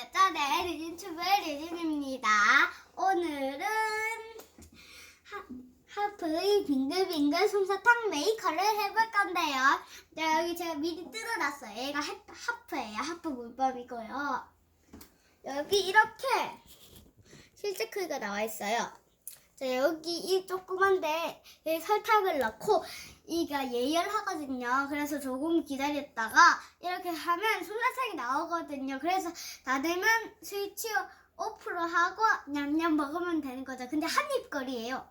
알렸죠? 네, 리진튜브 리진입니다. 오늘은 하, 하프의 빙글빙글 솜사탕 메이커를 해볼 건데요. 네, 여기 제가 미리 뜯어놨어요. 얘가 하, 하프예요. 하프 물범이고요. 여기 이렇게 실제 크기가 나와 있어요. 자, 여기 이 조그만데 여기 설탕을 넣고 이가 예열하거든요. 그래서 조금 기다렸다가 이렇게 하면 솜사탕이 나오거든요. 그래서 다 되면 스위치 오프로 하고 냠냠 먹으면 되는 거죠. 근데 한 입거리예요.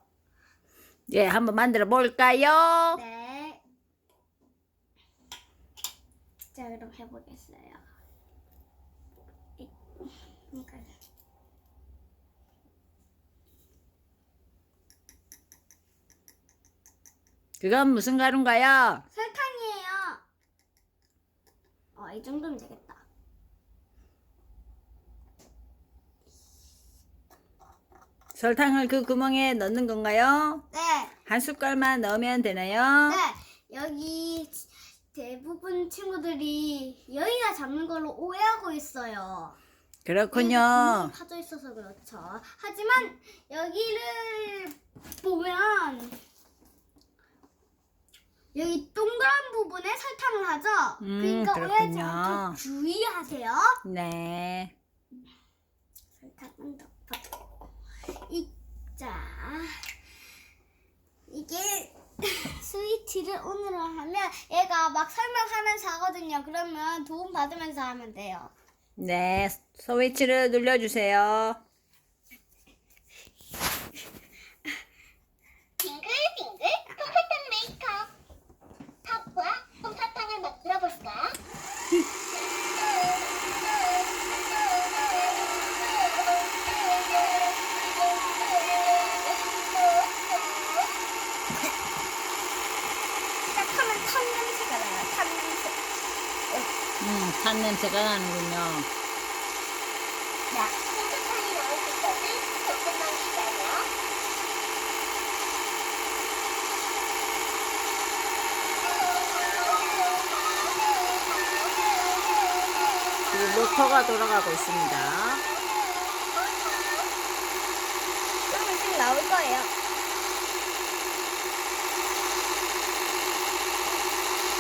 예, 한번 만들어 볼까요? 네. 자, 그럼 해보겠어요. 이- 그러니까 그건 무슨 가루인가요? 설탕이에요. 어, 이 정도면 되겠다. 설탕을 그 구멍에 넣는 건가요? 네. 한 숟갈만 넣으면 되나요? 네, 여기 대부분 친구들이 여기가 잡는 걸로 오해하고 있어요. 그렇군요. 구멍이 파져 있어서 그렇죠. 하지만 여기를 보면 여기 동그란 부분에 설탕을 하죠. 음, 그러니까 오해하지 그렇군요. 않도록 주의하세요. 네. 설탕은 덮어. 이, 자, 이게 스위치를 오늘로 하면 얘가 막 설명하면서 하거든요. 그러면 도움 받으면서 하면 돼요. 네. 스위치를 눌러주세요. 빙글빙글 솜사탕 메이커 팝과 솜사탕을 만들어 볼까? 시작하면 탄 냄새가 나요. 탄 냄새. 음, 탄 냄새가 나는군요. 야, 솜사탕이 나올 때까지 조금만 기다려. 지금 모터가 돌아가고 있습니다. 좀 있으면 나올 거예요.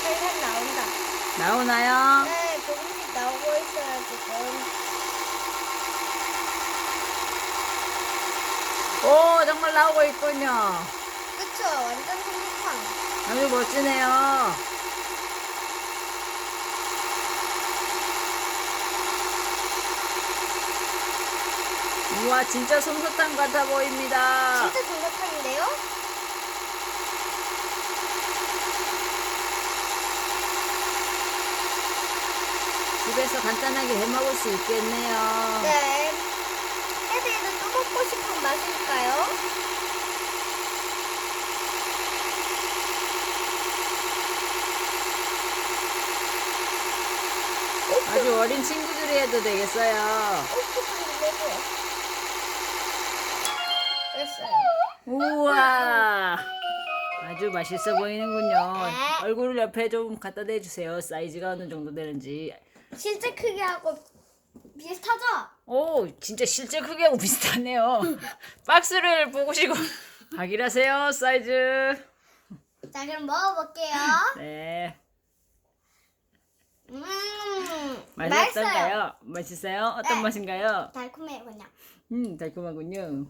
설탕 나온다. 나오나요? 네, 조금씩 나오고 있어요, 지금. 오, 정말 나오고 있군요. 그쵸? 완전 솜사탕. 아주 멋지네요. 우와, 진짜 솜사탕 같아 보입니다. 진짜 솜사탕인데요? 집에서 간단하게 해 먹을 수 있겠네요. 네. 애들도 또 먹고 싶은 맛일까요? 아주 어린 친구들이 해도 되겠어요. 됐어요. 우와. 아주 맛있어 보이는군요. 네. 얼굴을 옆에 좀 갖다 대주세요. 사이즈가 어느 정도 되는지. 실제 크기하고 비슷하죠? 오, 진짜 실제 크기하고 비슷하네요. 박스를 보고시고 확인하세요. 사이즈. 자, 그럼 먹어볼게요. 네. 음, 맛이 맛있어요. 어떤가요? 맛있어요? 어떤 네. 맛인가요? 달콤해요, 그냥. 음, 달콤하군요.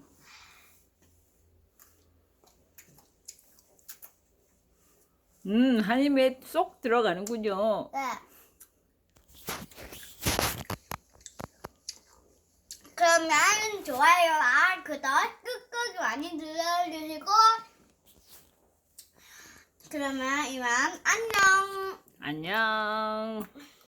음, 한 입에 쏙 들어가는군요. 네. 그러면 좋아요와 구독 꾹꾹 많이 눌러주시고 그러면 이만 안녕. 안녕.